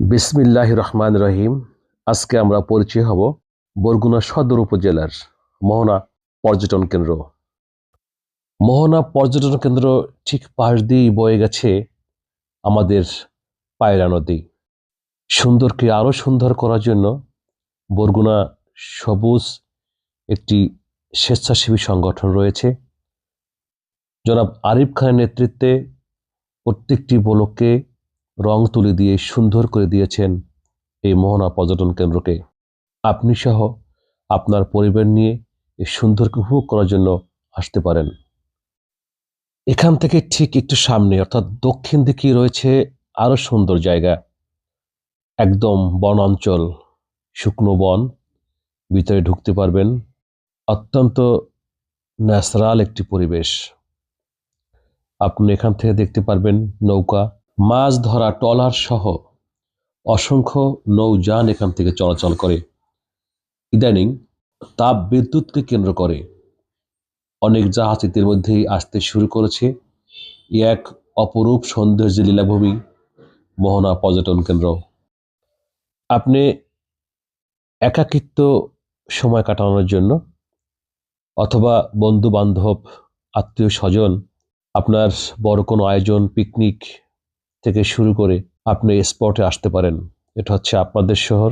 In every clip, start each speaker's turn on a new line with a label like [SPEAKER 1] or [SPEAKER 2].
[SPEAKER 1] বিসমিল্লাহ রহমান রহিম। আজকে আমরা পরিচয় হব বরগুনা সদর উপজেলার মোহনা পর্যটন কেন্দ্র। মোহনা পর্যটন কেন্দ্র ঠিক পাশ দিয়েই বয়ে গেছে আমাদের পায়রা নদী। সুন্দরকে আরও সুন্দর করার জন্য বরগুনা সবুজ একটি স্বেচ্ছাসেবী সংগঠন রয়েছে। জনাব আরিফ খানের নেতৃত্বে প্রত্যেকটি ব্লককে রং তুলি দিয়ে সুন্দর করে দিয়েছেন এই মোহনা পর্যটন কেন্দ্রকে। আপনি সহ আপনার পরিবার নিয়ে এই সুন্দরকে উপভোগ করার জন্য আসতে পারেন। এখান থেকে ঠিক একটু সামনে, অর্থাৎ দক্ষিণ দিকে রয়েছে আরও সুন্দর জায়গা। একদম বন অঞ্চল শুকনো বন, ভিতরে ঢুকতে পারবেন। অত্যন্ত ন্যাচারাল একটি পরিবেশ। আপনি এখান থেকে দেখতে পারবেন নৌকা। মাছ ধরা ট্রলার সহ অসংখ্য নৌযান এখান থেকে চলাচল করে। ইদানিং তাপ বিদ্যুৎকে কেন্দ্র করে অনেক জাহাজ এদের মধ্যেই আসতে শুরু করেছে। এক অপরূপ সৌন্দর্য লীলাভূমি, মোহনা পর্যটন কেন্দ্র। আপনি একাকিত্ব সময় কাটানোর জন্য অথবা বন্ধু বান্ধব আত্মীয় স্বজন, আপনার বড় কোনো আয়োজন, পিকনিক থেকে শুরু করে আপনি স্পটে আসতে পারেন। এটা হচ্ছে আপনাদের শহর।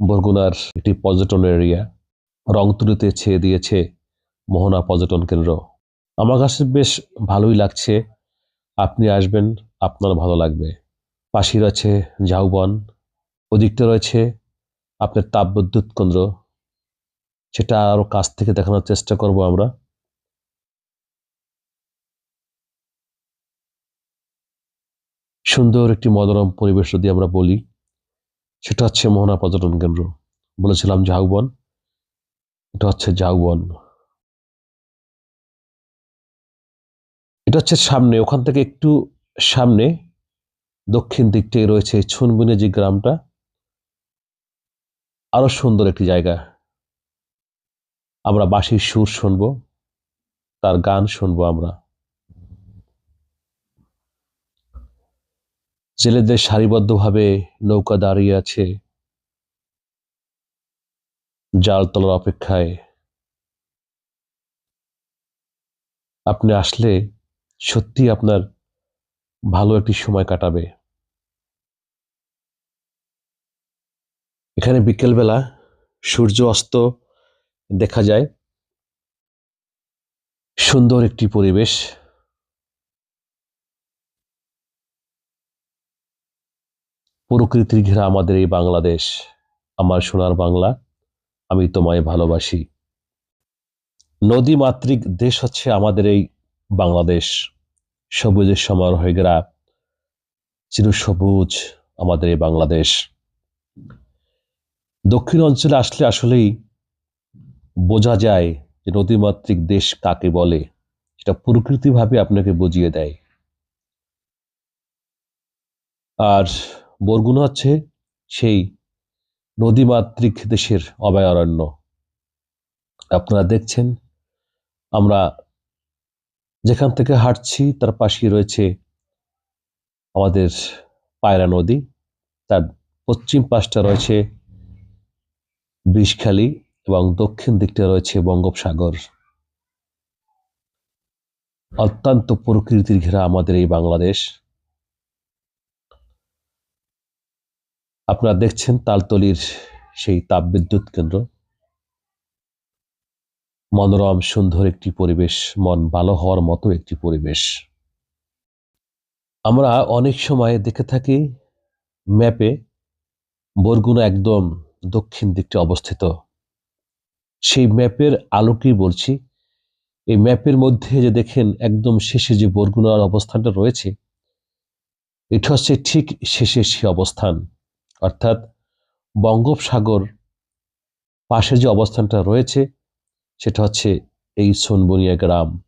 [SPEAKER 1] বরগুনার একটি পর্যটন এরিয়া রংতুলিতে ছেয়ে দিয়েছে মোহনা পর্যটন কেন্দ্র। আমার কাছে বেশ ভালোই লাগছে। আপনি আসবেন, আপনার ভালো লাগবে। পাশে রয়েছে ঝাউবন ওদিকটা রয়েছে আপনার তাপবিদ্যুৎ কেন্দ্র। সেটা আরও কাছ থেকে দেখানোর চেষ্টা করব আমরা। সুন্দর একটি মনোরম পরিবেশ যদি আমরা বলি, সেটা হচ্ছে মোহনা পর্যটন কেন্দ্র। বলেছিলাম ঝাউবন এটা হচ্ছে ঝাউবন এটা হচ্ছে সামনে, ওখান থেকে একটু সামনে, দক্ষিণ দিকটাই রয়েছে ছুনবিনে যে গ্রামটা। আরও সুন্দর একটি জায়গা। আমরা বাঁশির সুর শুনব, তার গান শুনব আমরা। জেলেদের সারিবদ্ধভাবে নৌকা দাঁড়িয়ে আছে জাল তলার অপেক্ষায়। আপনি আসলে সত্যি আপনার ভালো একটি সময় কাটাবে। এখানে বিকেলবেলা সূর্য অস্ত দেখা যায়। সুন্দর একটি পরিবেশ। প্রকৃতির ঘেরা আমাদের এই বাংলাদেশ, আমার সোনার বাংলা, আমি তোমায় ভালোবাসি। নদী মাতৃক দেশ হচ্ছে আমাদের এই বাংলাদেশ। সবুজের সমারোহে ঘেরা চিরসবুজ আমাদের এই বাংলাদেশ। দক্ষিণ অঞ্চলে আসলে আসলেই বোঝা যায় যে নদীমাতৃক দেশ কাকে বলে। সেটা প্রকৃতিভাবে আপনাকে বুঝিয়ে দেয়। আর বরগুনা হচ্ছে সেই নদীমাতৃক দেশের অভয়ারণ্য। আপনারা দেখছেন, আমরা যেখান থেকে হাঁটছি, তার পাশে রয়েছে আমাদের পায়রা নদী। তার পশ্চিম পাশটা রয়েছে বিষখালী এবং দক্ষিণ দিকটা রয়েছে বঙ্গোপসাগর। অত্যন্ত প্রকৃতির ঘেরা আমাদের এই বাংলাদেশ। আপনারা দেখছেন তালতলির সেই তাপবিদ্যুৎ কেন্দ্র। মনোরম, সুন্দর একটি পরিবেশ, মন ভালো হওয়ার মতো একটি পরিবেশ। আমরা অনেক সময় দেখে থাকি, ম্যাপে বরগুনা একদম দক্ষিণ দিকটা অবস্থিত। সেই ম্যাপের আলোকেই বলছি? এই ম্যাপের মধ্যে যে দেখেন, একদম শেষে যে বরগুনার অবস্থানটা রয়েছে, এটা হচ্ছে ঠিক শেষে সে অবস্থান। অর্থাৎ বঙ্গোপসাগর পাশে যে অবস্থানটা রয়েছে, সেটা হচ্ছে এই সোনবনিয়া গ্রাম।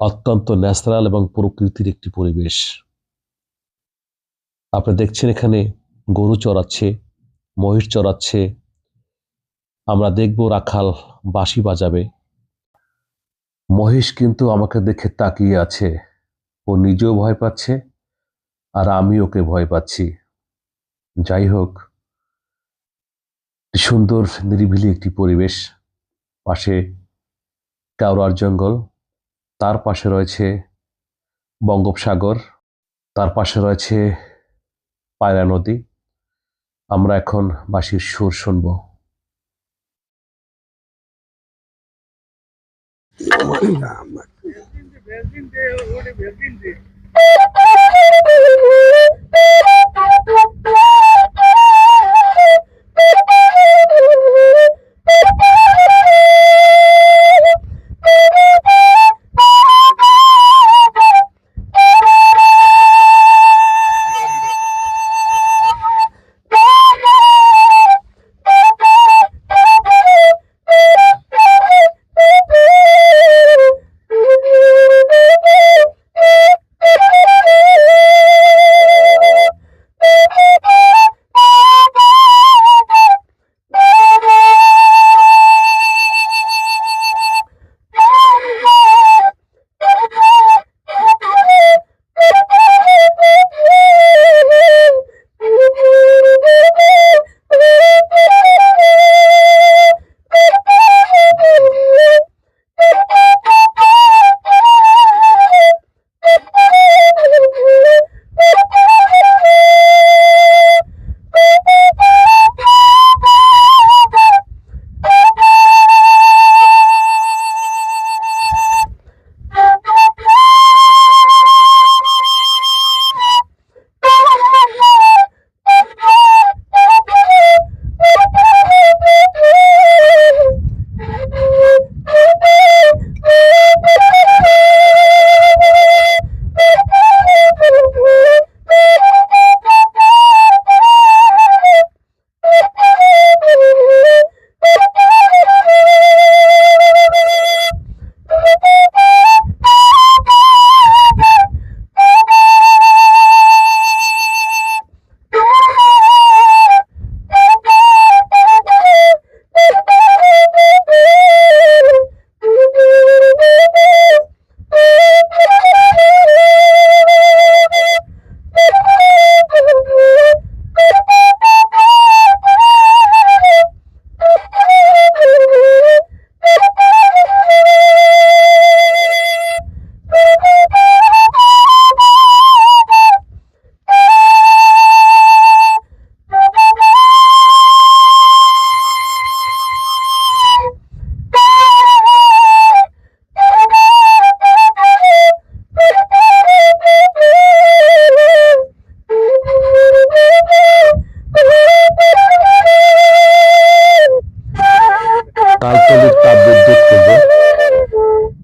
[SPEAKER 1] অত্যন্ত ন্যাচারাল এবং প্রকৃতির একটি পরিবেশ। আপনি দেখছেন এখানে গরু চড়াচ্ছে, মহিষ চড়াচ্ছে। আমরা দেখব রাখাল বাঁশি বাজাবে। মহিষ কিন্তু আমাকে দেখে তাকিয়ে আছে। ও নিজেও ভয় পাচ্ছে আর আমি ওকে ভয় পাচ্ছি। যাই হোক সুন্দর নিরিবিলি একটি পরিবেশ। পাশে কাউরার জঙ্গল তার পাশে রয়েছে বঙ্গোপসাগর তার পাশে রয়েছে পায়রা নদী। আমরা এখন বাঁশির সুর শুনব। তালতলির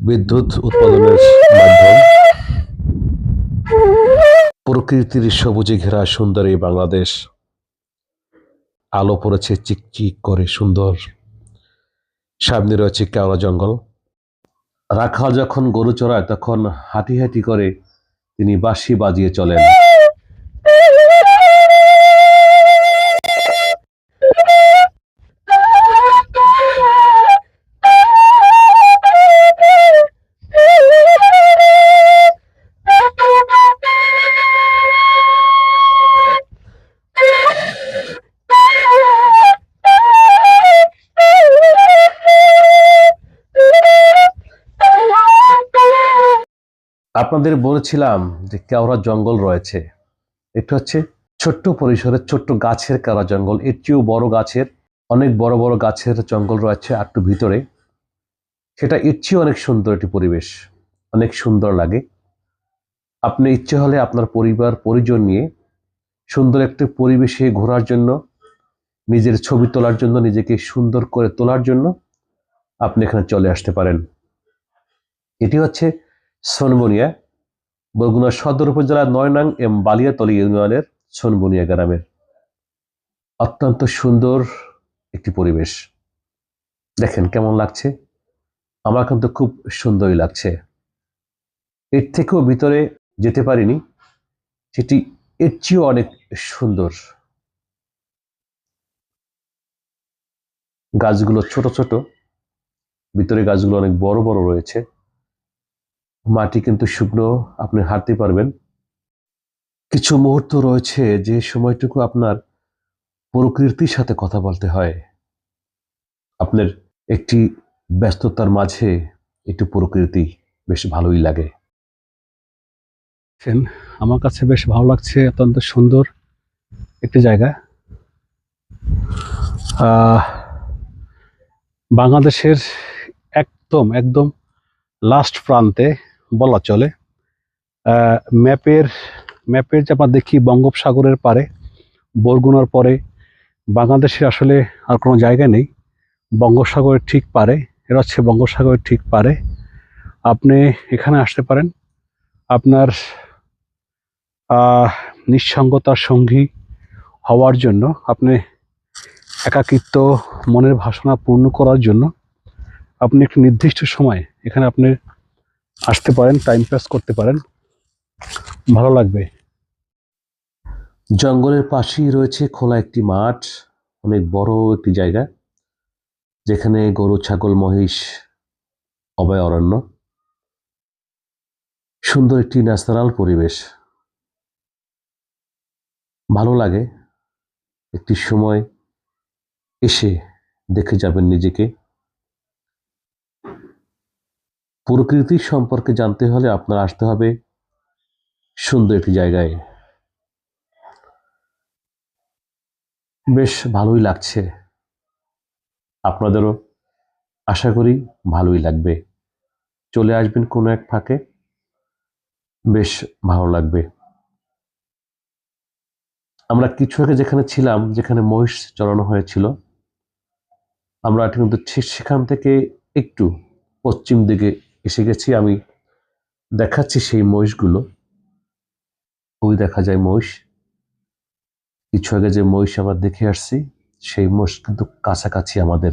[SPEAKER 1] বিদ্যুৎ উৎপাদনের মাধ্যম। প্রকৃতির সবুজে ঘেরা সুন্দর এই বাংলাদেশ। আলো পড়েছে চিকচিক করে সুন্দর। সামনে রয়েছে কেওড়া জঙ্গল। রাখাল যখন গরু চড়ায়, তখন হাঁটি হাঁটি করে তিনি বাঁশি বাজিয়ে চলেন। আপনাদের বলেছিলাম যে কেওড়া জঙ্গল রয়েছে। এটা হচ্ছে ছোট্ট পরিসরের ছোট্ট গাছের কেওড়া জঙ্গল। এর চেয়েও বড় গাছের, অনেক বড় বড় গাছের জঙ্গল রয়েছে একটু ভিতরে। সেটা এর চেয়েও অনেক সুন্দর একটি পরিবেশ, অনেক সুন্দর লাগে। আপনি ইচ্ছে হলে আপনার পরিবার, পরিজন নিয়ে সুন্দর একটি পরিবেশে ঘোরার জন্য, নিজের ছবি তোলার জন্য, নিজেকে সুন্দর করে তোলার জন্য আপনি এখানে চলে আসতে পারেন। এটি হচ্ছে সোনবনিয়া, বরগুনা সদর উপজেলার নয়নাং এম বালিয়াতলি ইউনিয়নের সোনবনিয়া গ্রামের। অত্যন্ত সুন্দর একটি পরিবেশ। দেখেন কেমন লাগছে? আমার কিন্তু খুব সুন্দরই লাগছে। এর থেকেও ভিতরে যেতে পারিনি, সেটি এর চেয়েও অনেক সুন্দর। গাছগুলো ছোট ছোট, ভিতরে গাছগুলো অনেক বড় বড় রয়েছে। মাটি কিন্তু শুকনো, আপনি হাঁটতে পারবেন। কিছু মুহূর্ত রয়েছে যে সময়টুকু আপনার প্রকৃতির সাথে কথা বলতে হয়। আপনার একটি ব্যস্ততার মাঝে একটু প্রকৃতি বেশ ভালোই লাগে।
[SPEAKER 2] আমার কাছে বেশ ভালো লাগছে, অত্যন্ত সুন্দর একটি জায়গা। বাংলাদেশের একদম একদম লাস্ট প্রান্তে বলা চলে। ম্যাপের ম্যাপের যে আমরা দেখি বঙ্গোপসাগরের পারে বরগুনার পরে, বাংলাদেশের আসলে আর কোনো জায়গা নেই। বঙ্গোপসাগরের ঠিক পারে এরা হচ্ছে বঙ্গোপসাগরের ঠিক পারে আপনি এখানে আসতে পারেন। আপনার নিঃসঙ্গতার সঙ্গী হওয়ার জন্য, আপনি একাকিত্ব, মনের বাসনা পূর্ণ করার জন্য, আপনি একটি নির্দিষ্ট সময় এখানে আপনি আসতে পারেন টাইম পাস করতে পারেন। ভালো লাগবে।
[SPEAKER 1] জঙ্গলের পাশেই রয়েছে খোলা একটি মাঠ, অনেক বড় একটি জায়গা, যেখানে গরু, ছাগল, মহিষ অভয় অরণ্য। সুন্দর একটি ন্যাচারাল পরিবেশ। ভালো লাগে একটি সময় এসে দেখে যাবেন নিজেকে। প্রকৃতি সম্পর্কে জানতে হলে আপনার আসতে হবে সুন্দর একটি জায়গায়। বেশ ভালোই লাগছে। আপনাদেরও আশা করি ভালোই লাগবে। চলে আসবেন কোনো এক ফাঁকে। বেশ ভালো লাগবে। আমরা কিছু আগে যেখানে ছিলাম, যেখানে মহিষ চড়ানো হয়েছিল, আমরা কিন্তু ঠিক সেখান থেকে একটু পশ্চিম দিকে এসে গেছি, আমি দেখাচ্ছি সেই মহিষগুলো। ওই দেখা যায় মহিষ। কিছু আগে যে মহিষ আমরা দেখে আসছি, সেই মহিষ কিন্তু কাছাকাছি আমাদের।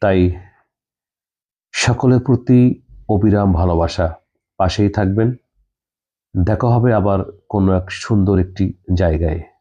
[SPEAKER 1] তাই সকলের প্রতি অবিরাম ভালোবাসা। পাশেই থাকবেন। দেখা হবে আবার কোনো এক সুন্দর একটি জায়গায়।